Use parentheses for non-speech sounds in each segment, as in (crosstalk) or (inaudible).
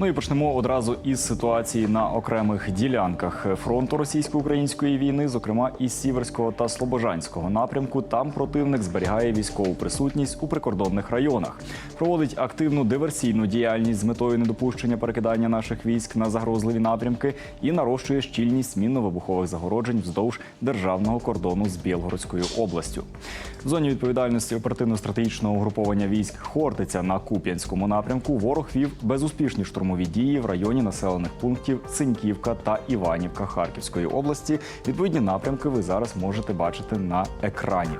Ну і почнемо одразу із ситуації на окремих ділянках фронту російсько-української війни, зокрема із Сіверського та Слобожанського напрямку. Там противник зберігає військову присутність у прикордонних районах, проводить активну диверсійну діяльність з метою недопущення перекидання наших військ на загрозливі напрямки і нарощує щільність мінно-вибухових загороджень вздовж державного кордону з Білгородською областю. В зоні відповідальності оперативно-стратегічного угруповання військ Хортиця на Куп'янському напрямку ворог вів безуспішні штурмові дії в районі населених пунктів Синьківка та Іванівка Харківської області. Відповідні напрямки ви зараз можете бачити на екрані.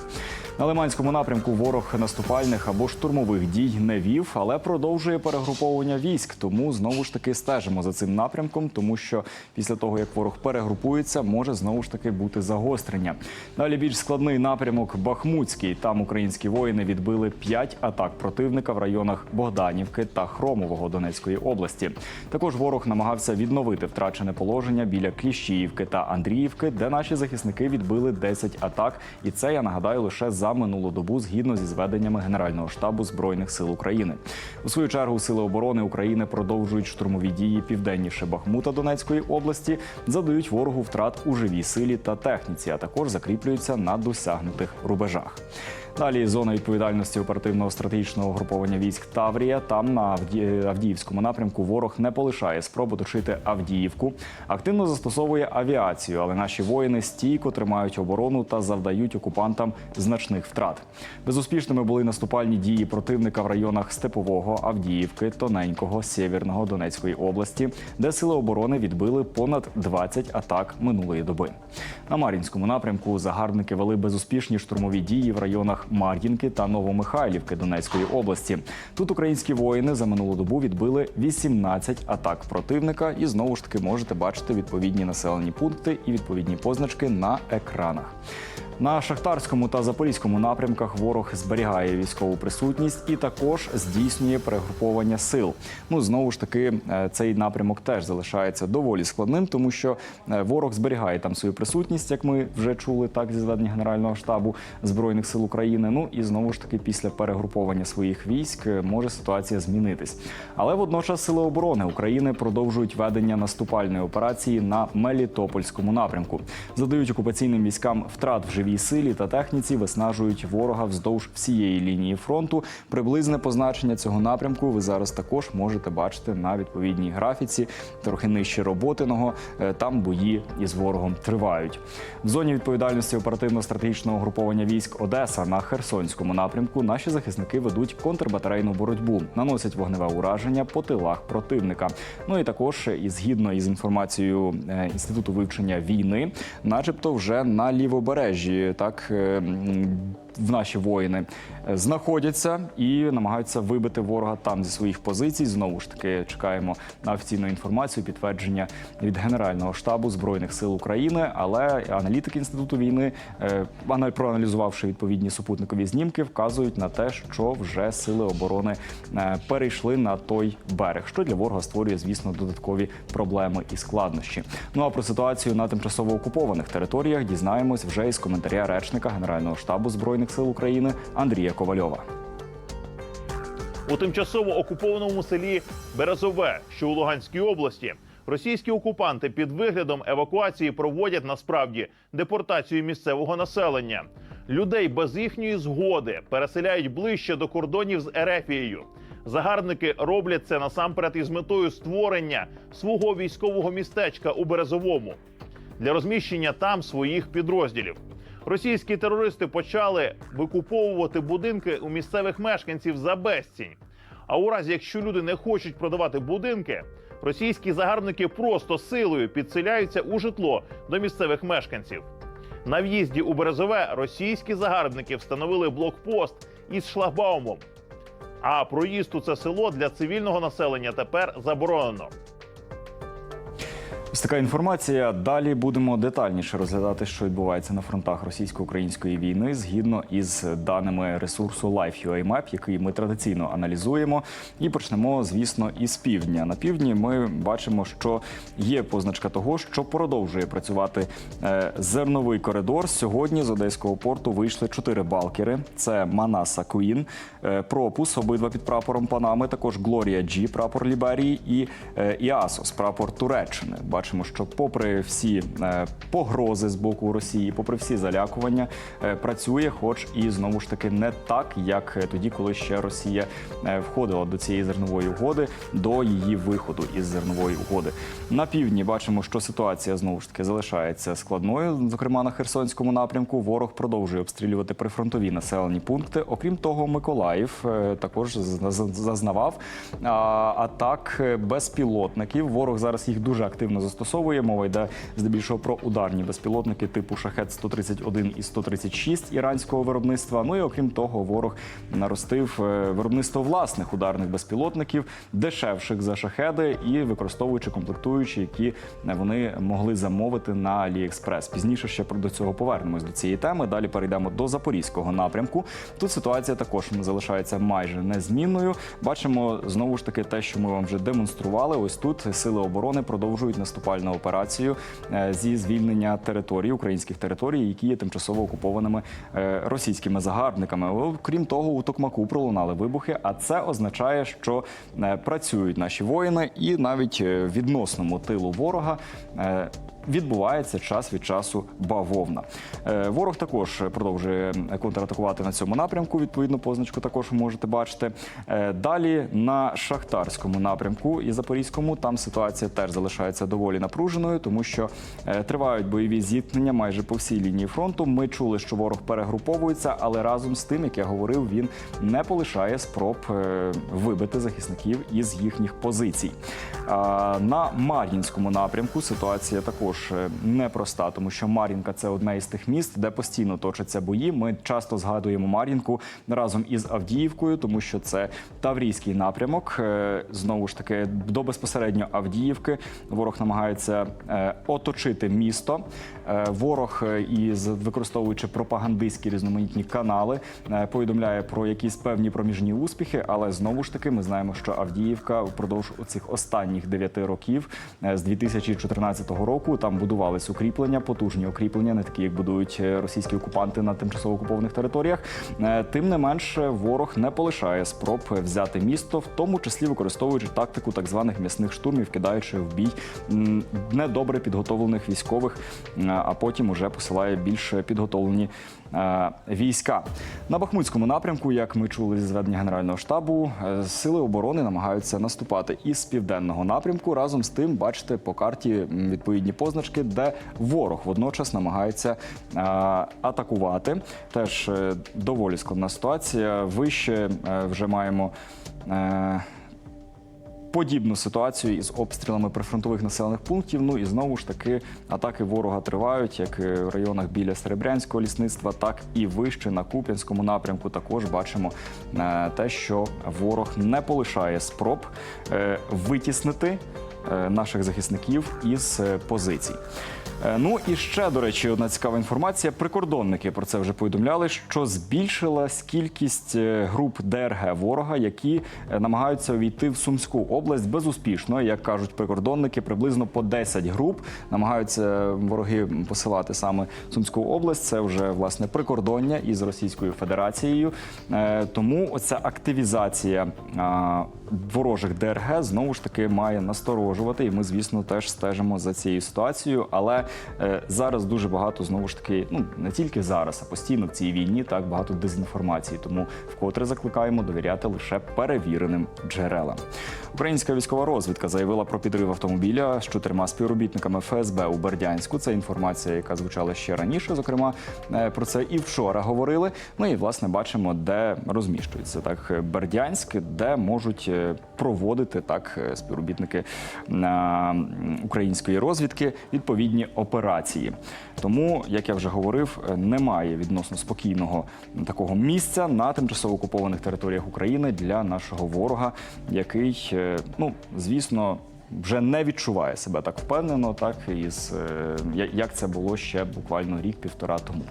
На Лиманському напрямку ворог наступальних або штурмових дій не вів, але продовжує перегруповування військ. Тому знову ж таки стежимо за цим напрямком, тому що після того як ворог перегрупується, може знову ж таки бути загострення. Далі більш складний напрямок Бахмутський. Там українські воїни відбили п'ять атак противника в районах Богданівки та Хромового Донецької області. Також ворог намагався відновити втрачене положення біля Кліщіївки та Андріївки, де наші захисники відбили 10 атак. І це я нагадаю лише за минулу добу згідно зі зведеннями Генерального штабу збройних сил України. У свою чергу сили оборони України продовжують штурмові дії південніше Бахмута Донецької області, задають ворогу втрат у живій силі та техніці, а також закріплюються на досягнутих рубежах. Далі зона відповідальності оперативного стратегічного угруповання військ Таврія. Там на Авді- Авдіївському напрямку ворог не полишає спробу дошити Авдіївку. Активно застосовує авіацію, але наші воїни стійко тримають оборону та завдають окупантам значних втрат. Безуспішними були наступальні дії противника в районах Степового, Авдіївки, Тоненького, Сєвєрного Донецької області, де сили оборони відбили понад 20 атак минулої доби. На Мар'їнському напрямку загарбники вели безуспішні штурмові дії в районах Мар'їнки та Новомихайлівки Донецької області. Тут українські воїни за минулу добу відбили 18 атак противника, і знову ж таки можете бачити відповідні населені пункти і відповідні позначки на екранах. На шахтарському та запорізькому напрямках ворог зберігає військову присутність і також здійснює перегруповання сил. Ну знову ж таки, е, цей напрямок теж залишається доволі складним, тому що е, ворог зберігає там свою присутність, як ми вже чули, так зі зведення Генерального штабу збройних сил України. Ну і знову ж таки, після перегруповання своїх військ е, може ситуація змінитись. Але водночас сили оборони України продовжують ведення наступальної операції на Мелітопольському напрямку. Задають окупаційним військам втрат в живій силі та техніці, виснажують ворога вздовж всієї лінії фронту. Приблизне позначення цього напрямку ви зараз також можете бачити на відповідній графіці, трохи нижче роботиного. Е, Там бої із ворогом тривають. В зоні відповідальності оперативно-стратегічного угруповання військ Одеса на Херсонському напрямку наші захисники ведуть контрбатарейну боротьбу, наносять вогневе ураження по тилах противника. Ну і також, і згідно із інформацією е, інституту вивчення війни, начебто вже на лівобережжі, так. В наші воїни е, знаходяться і намагаються вибити ворога там зі своїх позицій. Знову ж таки чекаємо на офіційну інформацію, підтвердження від Генерального штабу збройних сил України. Але аналітики інституту війни, е, ана- проаналізувавши відповідні супутникові знімки, вказують на те, що вже сили оборони е, перейшли на той берег, що для ворога створює, звісно, додаткові проблеми і складнощі. Ну а про ситуацію на тимчасово окупованих територіях дізнаємось вже із коментаря речника Генерального штабу збройних сил України Андрія Ковальова. У тимчасово окупованому селі Березове, що у Луганській області, російські окупанти під виглядом евакуації проводять насправді депортацію місцевого населення. Людей без їхньої згоди переселяють ближче до кордонів з Ерефією. Загарбники роблять це насамперед із метою створення свого військового містечка у Березовому для розміщення там своїх підрозділів. Російські терористи почали викуповувати будинки у місцевих мешканців за безцінь. А у разі, якщо люди не хочуть продавати будинки, російські загарбники просто силою підселяються у житло до місцевих мешканців. На в'їзді у Березове російські загарбники встановили блокпост із шлагбаумом. А проїзд у це село для цивільного населення тепер заборонено. Ось така інформація. Далі будемо детальніше розглядати, що відбувається на фронтах російсько-української війни згідно із даними ресурсу Life.ua.map, який ми традиційно аналізуємо. І почнемо, звісно, із півдня. На півдні ми бачимо, що є позначка того, що продовжує працювати е, зерновий коридор. Сьогодні з одеського порту вийшли чотири балкери: це Манаса Куін, е, Пропус, обидва під прапором Панами. Також Глорія Джі, прапор Ліберії, і е, Іасос, прапор Туреччини. Бачимо, що попри всі е, погрози з боку Росії, попри всі залякування, е, працює, хоч і знову ж таки не так, як е, тоді, коли ще Росія входила до цієї зернової угоди, до її виходу із зернової угоди. На півдні бачимо, що ситуація знову ж таки залишається складною. Зокрема, на Херсонському напрямку ворог продовжує обстрілювати прифронтові населені пункти. Окрім того, Миколаїв також зазнавав атак безпілотників. Ворог зараз їх дуже активно застосовує. Мова йде здебільшого про ударні безпілотники типу шахет 131 і 136 іранського виробництва. Ну і окрім того, ворог наростив е, виробництво власних ударних безпілотників, дешевших за шахеди і використовуючи комплектуючі, які вони могли замовити на AliExpress. Пізніше ще про- до цього повернемось до цієї теми. Далі перейдемо до запорізького напрямку. Тут ситуація також залишається майже незмінною. Бачимо знову ж таки те, що ми вам вже демонстрували. Ось тут сили оборони продовжують наступальну операцію е, зі звільнення територій, українських територій, які є тимчасово окупованими е, російськими загарбниками. Крім того, у Токмаку пролунали вибухи, а це означає, що е, працюють наші воїни, і навіть відносному тилу ворога. Відбувається час від часу бавовна. Е, Ворог також продовжує контратакувати на цьому напрямку. Відповідно, позначку також можете бачити. Е, Далі на шахтарському напрямку і запорізькому там ситуація теж залишається доволі напруженою, тому що е, тривають бойові зіткнення майже по всій лінії фронту. Ми чули, що ворог перегруповується, але разом з тим, як я говорив, він не полишає спроб вибити захисників із їхніх позицій. На Мар'їнському напрямку ситуація також е, непроста, тому що Мар'їнка це одне із тих міст, де постійно точаться бої. Ми часто згадуємо Мар'їнку разом із Авдіївкою, тому що це Таврійський напрямок. Е, Знову ж таки, до безпосередньо Авдіївки ворог намагається е, оточити місто. Ворог із використовуючи пропагандистські різноманітні канали, повідомляє про якісь певні проміжні успіхи, але знову ж таки ми знаємо, що Авдіївка впродовж цих останніх дев'яти років з 2014 року там будувались укріплення, потужні укріплення, не такі, як будують е, російські окупанти на тимчасово окупованих територіях. Е, Тим не менше, ворог не полишає спроб взяти місто, в тому числі використовуючи тактику так званих м'ясних штурмів, кидаючи в бій недобре підготовлених військових, а потім уже посилає більш підготовлені війська. На Бахмутському напрямку, як ми чули зі зведення Генерального штабу, е, сили оборони намагаються наступати із південного напрямку. Разом з тим, бачите по карті відповідні позначки, де ворог водночас намагається е, атакувати. Теж е, доволі складна ситуація. Вище е, вже маємо. Подібну ситуацію із обстрілами прифронтових населених пунктів. Ну і знову ж таки атаки ворога тривають, як е, в районах біля Серебрянського лісництва, так і вище на Куп'янському напрямку. Також бачимо е, те, що ворог не полишає спроб е, витіснити наших захисників із е, позицій. Е, Ну і ще, до речі, одна цікава інформація. Прикордонники про це вже повідомляли, що збільшилась кількість е, груп ДРГ ворога, які е, намагаються увійти в Сумську область безуспішно. Як кажуть прикордонники, приблизно по 10 груп намагаються вороги посилати саме в Сумську область. Це вже власне прикордоння із Російською Федерацією. Е, Тому оця активізація ворожих ДРГ знову ж таки має насторожувати. І ми, звісно, теж стежимо за цією ситуацією. Але е, зараз дуже багато знову ж таки, ну не тільки зараз, а постійно в цій війні так багато дезінформації. Тому вкотре закликаємо довіряти лише перевіреним джерелам. Українська військова розвідка заявила про підрив автомобіля з чотирма співробітниками ФСБ у Бердянську. Це інформація, яка звучала ще раніше. Зокрема, е, про це і вчора говорили. Ну і власне бачимо, де розміщується так Бердянськ, де можуть е, проводити так е, співробітники української розвідки відповідні операції. Тому, як я вже говорив, е, немає відносно спокійного такого місця на тимчасово окупованих територіях України для нашого ворога, який, е, ну звісно. Вже не відчуває себе так впевнено, так із е, як це було ще буквально рік-півтора тому.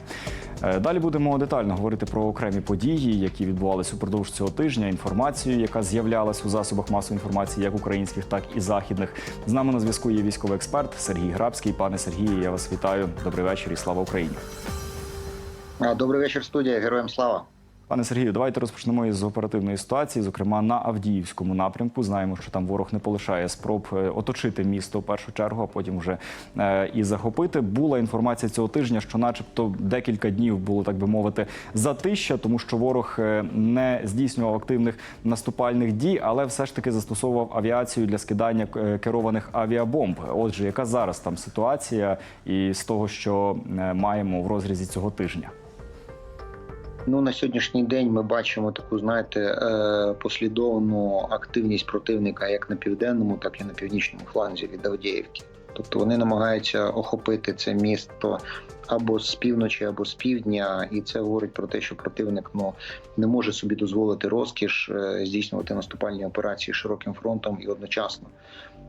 Е, Далі будемо детально говорити про окремі події, які відбувалися упродовж цього тижня. Інформацію, яка з'являлась у засобах масової інформації, як українських, так і західних. З нами на зв'язку є військовий експерт Сергій Грабський. Пане Сергію, я вас вітаю. Добрий вечір і слава Україні. Добрий вечір, студія. Героям слава. Пане Сергію, давайте розпочнемо із оперативної ситуації. Зокрема, на Авдіївському напрямку. Знаємо, що там ворог не полишає спроб е, оточити місто в першу чергу, а потім вже е, і захопити. Була інформація цього тижня, що, начебто, декілька днів було так би мовити затища, тому що ворог е, не здійснював активних наступальних дій, але все ж таки застосовував авіацію для скидання керованих авіабомб. Отже, яка зараз там ситуація, і з того, що маємо в розрізі цього тижня? Ну на сьогоднішній день ми бачимо таку, знаєте, е, послідовну активність противника як на південному, так і на північному фланзі від Авдіївки. Тобто вони намагаються охопити це місто або з півночі, або з півдня, і це говорить про те, що противник ну не може собі дозволити розкіш е, здійснювати наступальні операції широким фронтом і одночасно.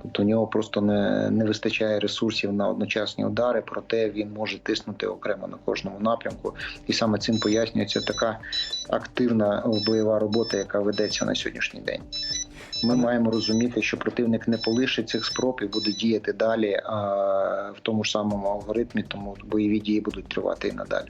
Тобто у нього просто не, не вистачає ресурсів на одночасні удари, проте він може тиснути окремо на кожному напрямку, і саме цим пояснюється така активна бойова робота, яка ведеться на сьогоднішній день. Ми маємо розуміти, що противник не полишить цих спроб і буде діяти далі а, в тому ж самому алгоритмі, тому бойові дії будуть тривати і надалі.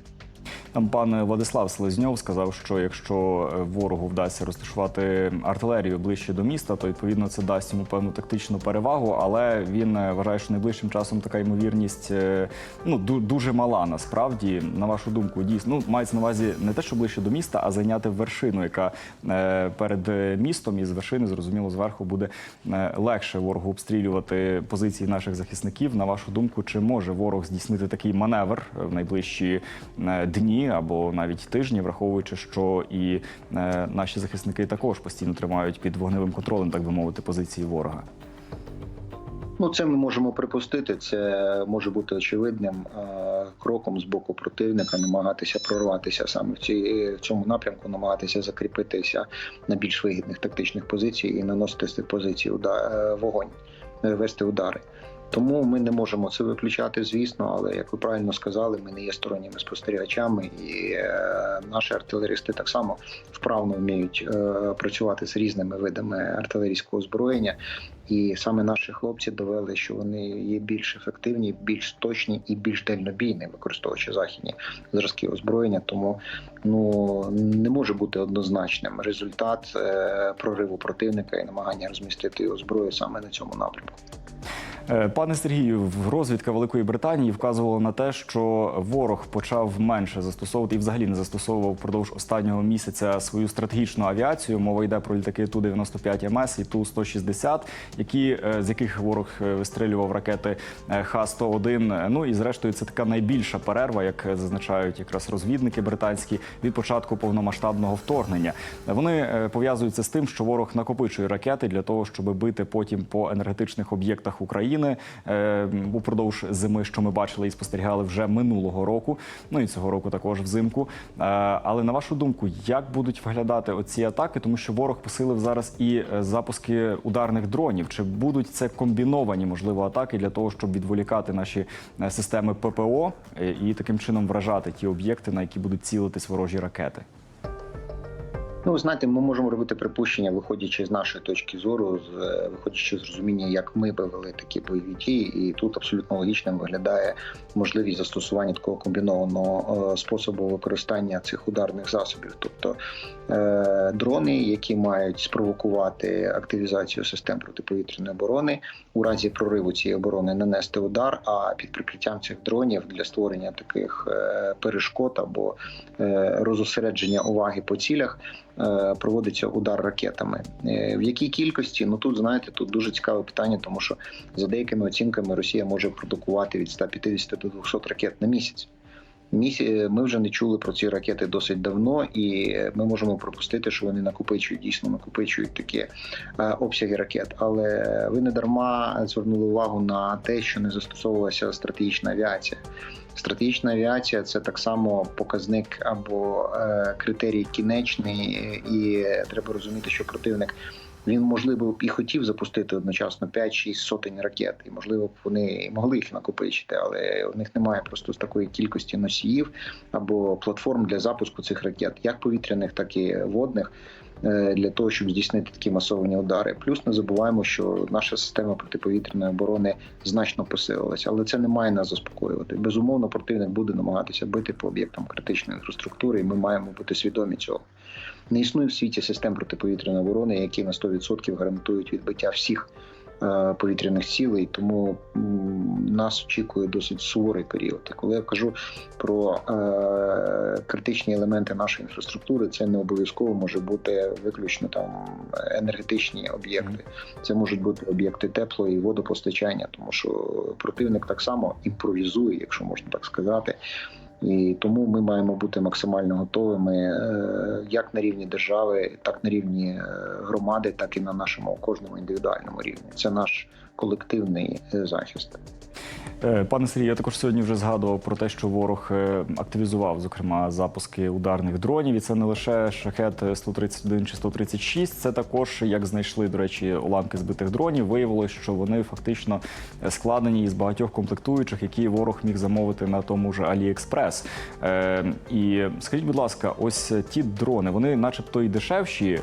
Там пан Владислав Селезньов сказав, що якщо е, ворогу вдасться розташувати артилерію ближче до міста, то відповідно це дасть йому певну тактичну перевагу. Але він е, вважає, що найближчим часом така ймовірність е, ну дуже мала. Насправді, на вашу думку, дійсно ну, мається на увазі не те, що ближче до міста, а зайняти вершину, яка перед містом і з вершини, зрозуміло, зверху буде легше ворогу обстрілювати позиції наших захисників. На вашу думку, чи може ворог здійснити такий маневр в найближчі е, дні або навіть тижні, враховуючи, що і е, наші захисники також постійно тримають під вогневим контролем, так би мовити, позиції ворога. Ну, це ми можемо припустити. Це може бути очевидним е, кроком з боку противника, намагатися прорватися саме в цій в цьому напрямку, намагатися закріпитися на більш вигідних тактичних позицій і наносити з цих позицій уда- е, вогонь, вести удари. Тому ми не можемо це виключати, звісно, але як ви правильно сказали, ми не є сторонніми спостерігачами, і е, наші артилеристи так само вправно вміють е, працювати з різними видами артилерійського озброєння. І саме наші хлопці довели, що вони є більш ефективні, більш точні і більш дальнобійні, використовуючи західні зразки озброєння. Тому ну не може бути однозначним результат е, прориву противника і намагання розмістити його зброю саме на цьому напрямку. Е, Пане Сергію, розвідка Великої Британії вказувала на те, що ворог почав менше застосовувати і взагалі не застосовував впродовж останнього місяця свою стратегічну авіацію. Мова йде про літаки ту 95 МС і ту 160 які е, з яких ворог е, вистрілював ракети е, Х-101. Е, Ну і зрештою, це така найбільша перерва, як зазначають якраз розвідники британські від початку повномасштабного вторгнення. Вони пов'язуються з тим, що ворог накопичує ракети для того, щоб бити потім по енергетичних об'єктах України е, упродовж зими, що ми бачили і спостерігали вже минулого року. Ну і цього року також взимку. Е, Але на вашу думку, як будуть виглядати оці атаки, тому що ворог посилив зараз і е, запуски ударних дронів. Чи будуть це комбіновані можливо атаки для того, щоб відволікати наші системи ППО і таким чином вражати ті об'єкти, на які будуть цілитись ворожі ракети? Ну, знаєте, ми можемо робити припущення, виходячи з нашої точки зору, з е, виходячи з розуміння, як ми би вели такі бойові дії, і тут абсолютно логічним виглядає можливість застосування такого комбінованого е, способу використання цих ударних засобів, тобто е, дрони, які мають спровокувати активізацію систем протиповітряної оборони, у разі прориву цієї оборони нанести удар. А під прикриттям цих дронів для створення таких е, перешкод або е, розосередження уваги по цілях проводиться удар ракетами. Е, В якій кількості? Ну тут знаєте, тут дуже цікаве питання, тому що за деякими оцінками Росія може продукувати від 150 до 200 ракет на місяць. Місі... Ми вже не чули про ці ракети досить давно, і ми можемо пропустити, що вони накопичують дійсно накопичують такі е, обсяги ракет. Але ви не дарма звернули увагу на те, що не застосовувалася стратегічна авіація. Стратегічна авіація це так само показник або е, критерій кінечний, і треба розуміти, що противник Він можливо б і хотів запустити одночасно 5-6 сотень ракет, і можливо б вони могли їх накопичити, але у них немає просто такої кількості носіїв або платформ для запуску цих ракет, як повітряних, так і водних. е, Для того щоб здійснити такі масовані удари, плюс не забуваємо, що наша система протиповітряної оборони значно посилилася, але це не має нас заспокоювати. Безумовно, противник буде намагатися бити по об'єктам критичної інфраструктури, і ми маємо бути свідомі цього. Не існує в світі систем протиповітряної оборони, які на 100% гарантують відбиття всіх е, повітряних цілей, тому нас очікує досить суворий період. І коли я кажу про е, критичні елементи нашої інфраструктури, це не обов'язково може бути виключно там енергетичні об'єкти. Це можуть бути об'єкти тепло і водопостачання, тому що противник так само імпровізує, якщо можна так сказати. І тому ми маємо бути максимально готовими е, як на рівні держави, так на рівні е, громади, так і на нашому кожному індивідуальному рівні. Це наш колективний е, захист. Е, Пане Сергію, я також сьогодні вже згадував про те, що ворог е, активізував, зокрема, запуски ударних дронів. І це не лише шахет 131 чи 136, Це також, як знайшли, до речі, уламки збитих дронів. Виявилось, що вони фактично складені із багатьох комплектуючих, які ворог міг замовити на тому ж AliExpress. Е, І скажіть, будь ласка, ось ті дрони, вони, начебто, і дешевші.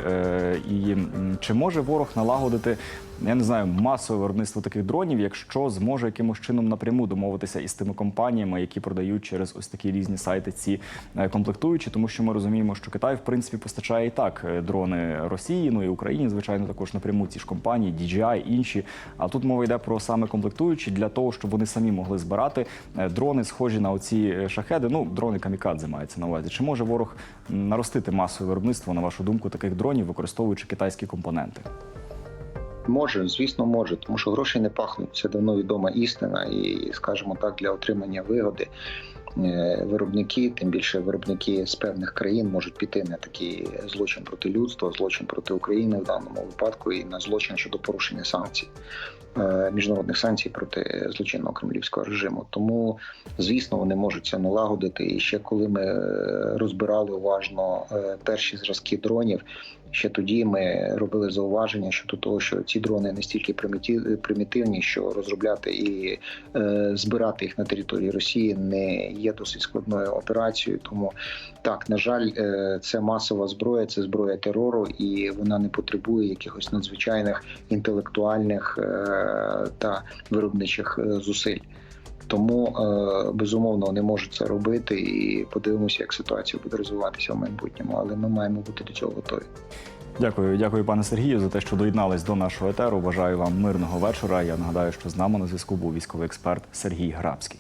І чи може ворог налагодити? Я не знаю, масове виробництво таких дронів, якщо зможе якимось чином напряму домовитися із тими компаніями, які продають через ось такі різні сайти ці е, комплектуючі, тому що ми розуміємо, що Китай в принципі постачає і так е, дрони Росії, ну і Україні, звичайно, також напряму ці ж компанії, DJI, інші. А тут мова йде про саме комплектуючі для того, щоб вони самі могли збирати е, дрони, схожі на оці шахеди. Ну, дрони камікадзе мається на увазі. Чи може ворог наростити масове виробництво, на вашу думку, таких дронів, використовуючи китайські компоненти? Може, звісно, може, тому що гроші не пахнуть. Це давно відома істина, і, скажімо так, для отримання вигоди е, виробники, тим більше виробники з певних країн, можуть піти на такий злочин проти людства, злочин проти України в даному випадку, і на злочин щодо порушення санкцій. е, Міжнародних санкцій проти злочинного кремлівського режиму, тому звісно вони можуть це налагодити. І ще коли ми е, розбирали уважно перші зразки дронів, Ще тоді ми робили зауваження щодо того, що ці дрони настільки примітивні, що розробляти і е, збирати їх на території Росії не є досить складною операцією. Тому так, на жаль, е, це масова зброя, це зброя терору, і вона не потребує якихось надзвичайних інтелектуальних е, та виробничих е, зусиль. Тому е, безумовно вони можуть це робити, і подивимося, як ситуація буде розвиватися в майбутньому. Але ми маємо бути до цього готові. Дякую, дякую, пане Сергію, за те, що доєднались до нашого етеру. Бажаю вам мирного вечора. Я нагадаю, що з нами на зв'язку був військовий експерт Сергій Грабський.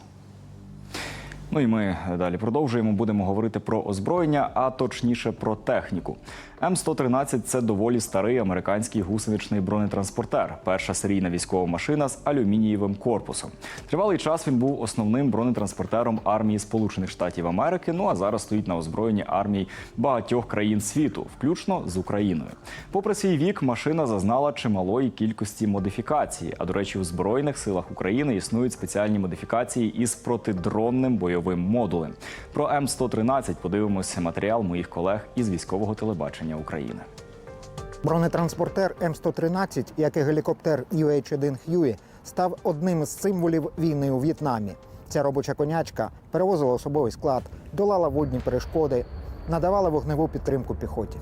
Ну і ми далі продовжуємо. Будемо говорити про озброєння, а точніше про техніку. М113 – це доволі старий американський гусеничний бронетранспортер. Перша серійна військова машина з алюмінієвим корпусом. Тривалий час він був основним бронетранспортером армії Сполучених Штатів Америки. Ну а зараз стоїть на озброєнні армій багатьох країн світу, включно з Україною. Попри свій вік, машина зазнала чималої кількості модифікацій. А до речі, у збройних силах України існують спеціальні модифікації із протидронним бойовим модулем. Про М113 подивимося матеріал моїх колег із військового телебачення України. Бронетранспортер М113, як і гелікоптер UH-1 Huey, став одним із символів війни у В'єтнамі. Ця робоча конячка перевозила особовий склад, долала водні перешкоди, надавала вогневу підтримку піхоті.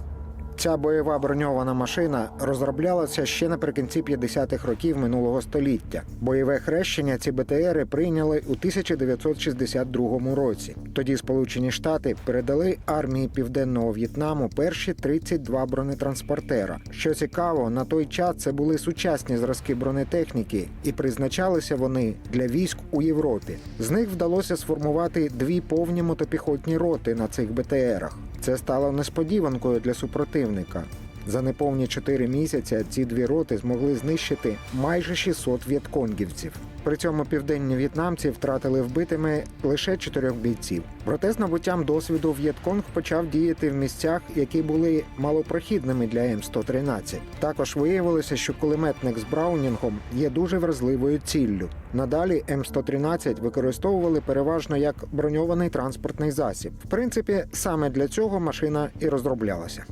Ця бойова броньована машина розроблялася ще наприкінці 50-х років минулого століття. Бойове хрещення ці БТРи прийняли у 1962 році. Тоді Сполучені Штати передали армії Південного В'єтнаму перші 32 бронетранспортера. Що цікаво, на той час це були сучасні зразки бронетехніки, і призначалися вони для військ у Європі. З них вдалося сформувати дві повні мотопіхотні роти на цих БТРах. Це стало несподіванкою для супротивника. За неповні чотири місяця ці дві роти змогли знищити майже 600 в'єтконгівців. При цьому південні в'єтнамці втратили вбитими лише чотирьох бійців. Проте з набуттям досвіду В'єтконг почав діяти в місцях, які були малопрохідними для М113. Також виявилося, що кулеметник з Браунінгом є дуже вразливою ціллю. Надалі М113 використовували переважно як броньований транспортний засіб. В принципі, саме для цього машина і розроблялася.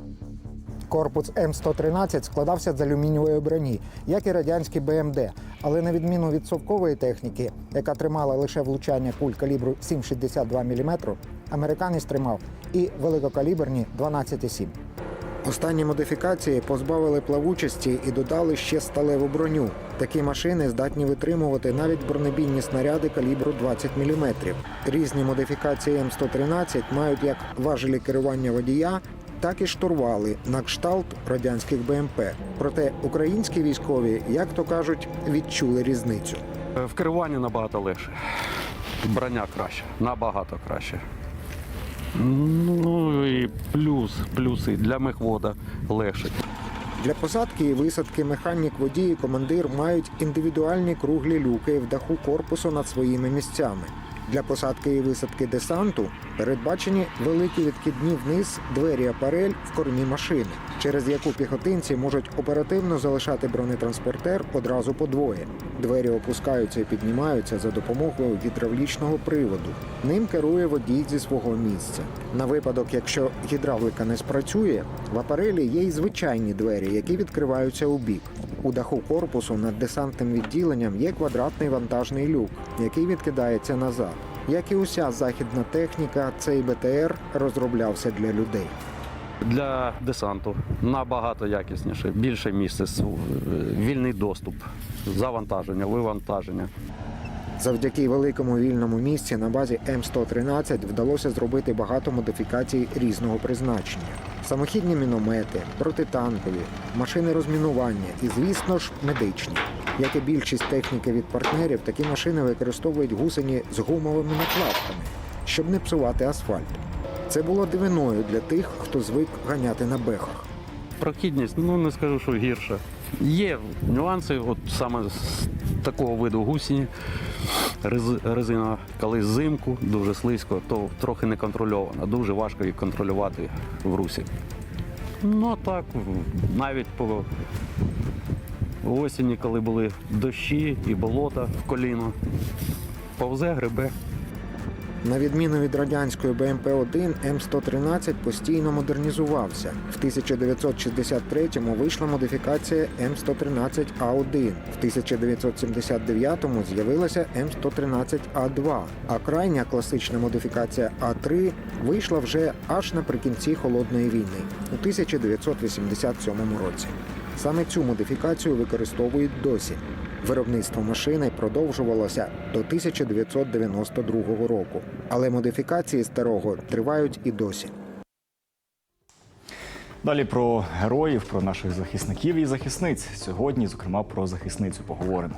Корпус М113 складався з алюмінієвої броні, як і радянський БМД. Але на відміну від совкової техніки, яка тримала лише влучання куль калібру 7,62 мм, американець тримав і великокаліберні 12,7. Останні модифікації позбавили плавучості і додали ще сталеву броню. Такі машини здатні витримувати навіть бронебійні снаряди калібру 20 мм. Різні модифікації М113 мають як важелі керування водія, так і штурвали на кшталт радянських БМП. Проте українські військові, як то кажуть, відчули різницю. Е, В керуванні набагато легше. Броня краще, набагато краще. Ну і плюс, плюси для мехвода легше. Для посадки і висадки механік, водій і командир мають індивідуальні круглі люки в даху корпусу над своїми місцями. Для посадки і висадки десанту передбачені великі відкидні вниз двері апарель в кормі машини, через яку піхотинці можуть оперативно залишати бронетранспортер одразу по двоє. Двері опускаються і піднімаються за допомогою гідравлічного приводу. Ним керує водій зі свого місця. На випадок, якщо гідравлика не спрацює, в апарелі є й звичайні двері, які відкриваються у бік. У даху корпусу над десантним відділенням є квадратний вантажний люк, який відкидається назад. Як і уся західна техніка, цей БТР розроблявся для людей. Для десанту набагато якісніше, більше місця, с- вільний доступ, завантаження, вивантаження. Завдяки великому вільному місці на базі М113 вдалося зробити багато модифікацій різного призначення: самохідні міномети, протитанкові, машини розмінування і, звісно ж, медичні. Як і більшість техніки від партнерів, такі машини використовують гусені з гумовими накладками, щоб не псувати асфальт. Це було дивиною для тих, хто звик ганяти на бехах. Прохідність, ну не скажу, що гірше. Є нюанси, от саме з такого виду гусені. Резина, коли взимку, дуже слизько, то трохи не контрольована. Дуже важко її контролювати в русі. Ну а так, навіть по осені, коли були дощі і болота в коліно, повзе, грибе. На відміну від радянської БМП-1, М113 постійно модернізувався. В 1963-му вийшла модифікація М113А1. В 1979-му з'явилася М113А2. А крайня класична модифікація А3 вийшла вже аж наприкінці холодної війни у 1987 році. Саме цю модифікацію використовують досі. Виробництво машини продовжувалося до 1992 року, але модифікації старого тривають і досі. Далі про героїв, про наших захисників і захисниць. Сьогодні, зокрема, про захисницю поговоримо.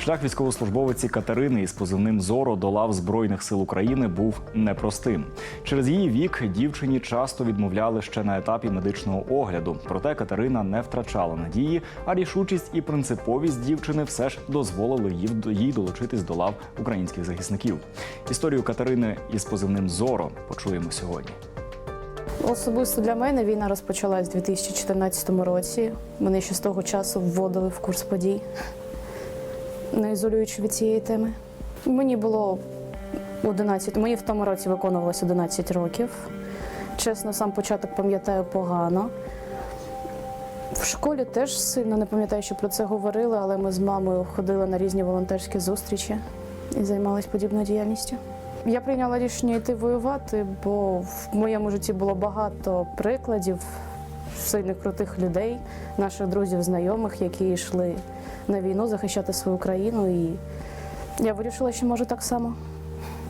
Шлях військовослужбовиці Катерини із позивним Зоро до лав Збройних сил України був непростим. Через її вік дівчині часто відмовляли ще на етапі медичного огляду. Проте Катерина не втрачала надії, а рішучість і принциповість дівчини все ж дозволили їй, долучитись до лав українських захисників. Історію Катерини із позивним Зоро почуємо сьогодні. Особисто для мене війна розпочалась у 2014 році. Мене ще з того часу вводили в курс подій, не ізолюючи від цієї теми. Мені було 11, мені в тому році виконувалось 11 років. Чесно, сам початок пам'ятаю погано. В школі теж сильно не пам'ятаю, що про це говорили, але ми з мамою ходили на різні волонтерські зустрічі і займалися подібною діяльністю. Я прийняла рішення йти воювати, бо в моєму житті було багато прикладів сильних крутих людей, наших друзів, знайомих, які йшли на війну захищати свою країну. І я вирішила, що можу так само.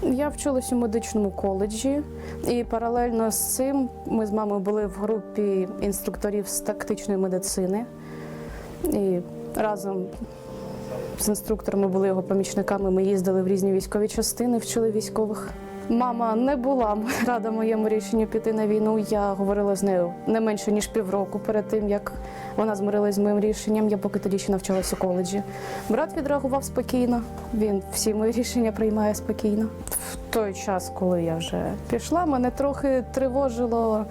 Я вчилась у медичному коледжі, і паралельно з цим ми з мамою були в групі інструкторів з тактичної медицини. І разом з інструкторами були його помічниками. Ми їздили в різні військові частини, вчили військових. Мама не була (laughs) рада моєму рішенню піти на війну. Я говорила з нею не менше ніж півроку перед тим, як вона змирилась з моїм рішенням. Я поки тоді ще навчалася у коледжі. Брат відреагував спокійно. Він всі мої рішення приймає спокійно. В той час, коли я вже пішла, мене трохи тривожило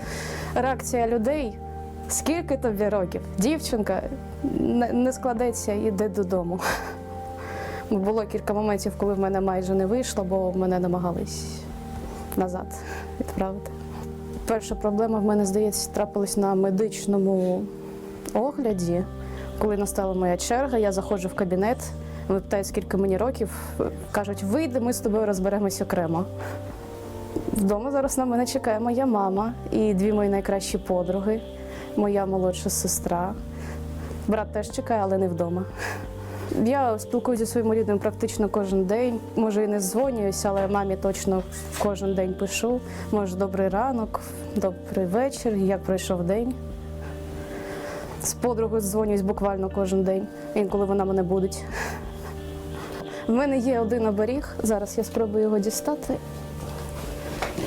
реакція людей. Скільки тобі років? Дівчинка не, не складеться, іде додому. (laughs) Було кілька моментів, коли в мене майже не вийшло, бо мене намагались назад відправити. Перша проблема в мене, здається, трапилась на медичному огляді. Коли настала моя черга, я заходжу в кабінет, вони питають, скільки мені років. Кажуть, вийди, ми з тобою розберемось окремо. Вдома зараз на мене чекає моя мама і дві мої найкращі подруги, моя молодша сестра. Брат теж чекає, але не вдома. Я спілкуюся зі своїм рідним практично кожен день. Може, і не дзвонююся, але мамі точно кожен день пишу. Може, добрий ранок, добрий вечір, як пройшов день. З подругою дзвонюсь буквально кожен день, інколи вона мене будить. В мене є один оберіг, зараз я спробую його дістати.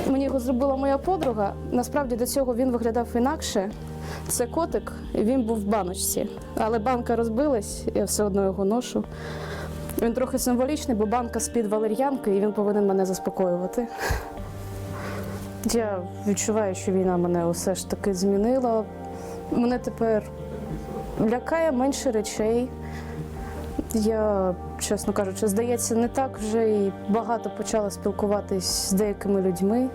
Мені його зробила моя подруга. Насправді до цього він виглядав інакше. Це котик, він був в баночці. Але банка розбилась, я все одно його ношу. Він трохи символічний, бо банка з-під валер'янки, і він повинен мене заспокоювати. Я відчуваю, що війна мене усе ж таки змінила. Мене тепер лякає менше речей. Я, чесно кажучи, здається, не так вже і багато почала спілкуватись з деякими людьми.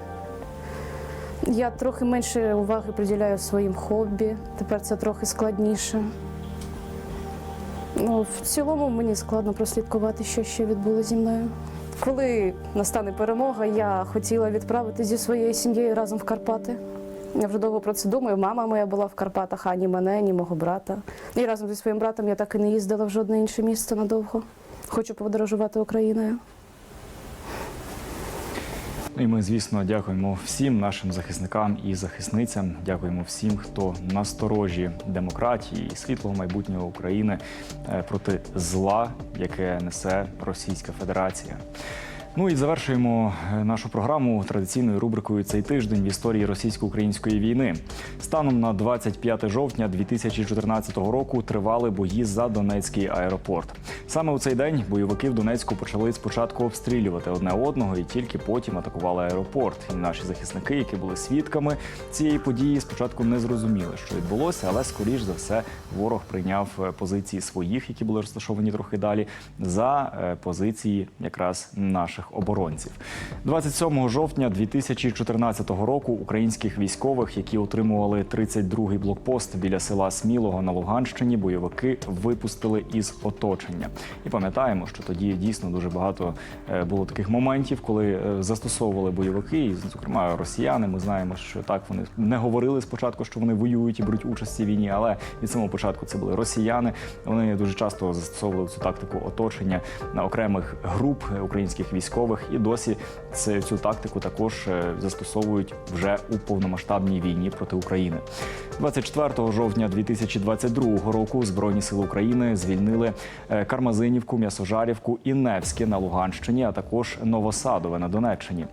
Я трохи менше уваги приділяю своїм хобі. Тепер це трохи складніше. Ну, в цілому мені складно прослідкувати, що ще відбулося зі мною. Коли настане перемога, я хотіла відправити зі своєю сім'єю разом в Карпати. Я вже довго про це думаю. Мама моя була в Карпатах, ані мене, ні мого брата. І разом зі своїм братом я так і не їздила в жодне інше місце надовго. Хочу подорожувати Україною. Ну І ми, звісно, дякуємо всім нашим захисникам і захисницям. Дякуємо всім, хто насторожі демократії і світлого майбутнього України е, проти зла, яке несе Російська Федерація. Ну і завершуємо е, нашу програму традиційною рубрикою цей тиждень в історії російсько-української війни. Станом на 25 жовтня 2014 року тривали бої за Донецький аеропорт. Саме у цей день бойовики в Донецьку почали спочатку обстрілювати одне одного і тільки потім атакували аеропорт. І наші захисники, які були свідками цієї події, спочатку не зрозуміли, що відбулося, але скоріш за все ворог прийняв е, позиції своїх, які були розташовані трохи далі, за е, позиції якраз наших оборонців. 27 жовтня 2014 року українських військових, які отримували 32-й блокпост біля села Смілого на Луганщині, бойовики випустили із оточення. І пам'ятаємо, що тоді дійсно дуже багато е, було таких моментів, коли е, застосовували бойовики, і зокрема росіяни. Ми знаємо, що так вони не говорили спочатку, що вони воюють і беруть участь в війні, але від самого початку це були росіяни. Вони дуже часто застосовували цю тактику оточення на окремих груп українських військових, і досі це- цю тактику також е, застосовують вже у повномасштабній війні проти України. 24 жовтня 2022 року Збройні сили України звільнили е, Кармазинівку, М'ясожарівку і Невське на Луганщині, а також Новосадове на Донеччині.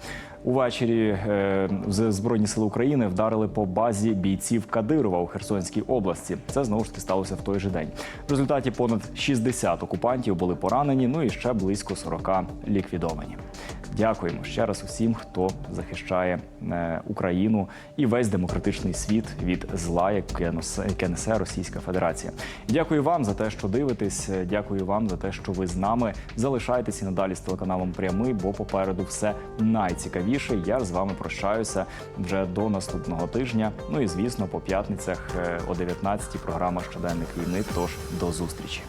Увечері е, Збройні сили України вдарили по базі бійців Кадирова у Херсонській області. Це знову ж таки сталося в той же день. В результаті понад 60 окупантів були поранені, ну і ще близько 40 ліквідовані. Дякуємо ще раз усім, хто захищає е, Україну і весь демократичний світ від зла, яке несе, Російська Федерація. Дякую вам за те, що дивитесь. Дякую вам за те, що ви з нами. Залишайтесь і надалі з телеканалом Прямий, бо попереду все найцікавіше. Я з вами прощаюся вже до наступного тижня. Ну і звісно, по п'ятницях е, о 19-й програма Щоденник війни. Тож до зустрічі.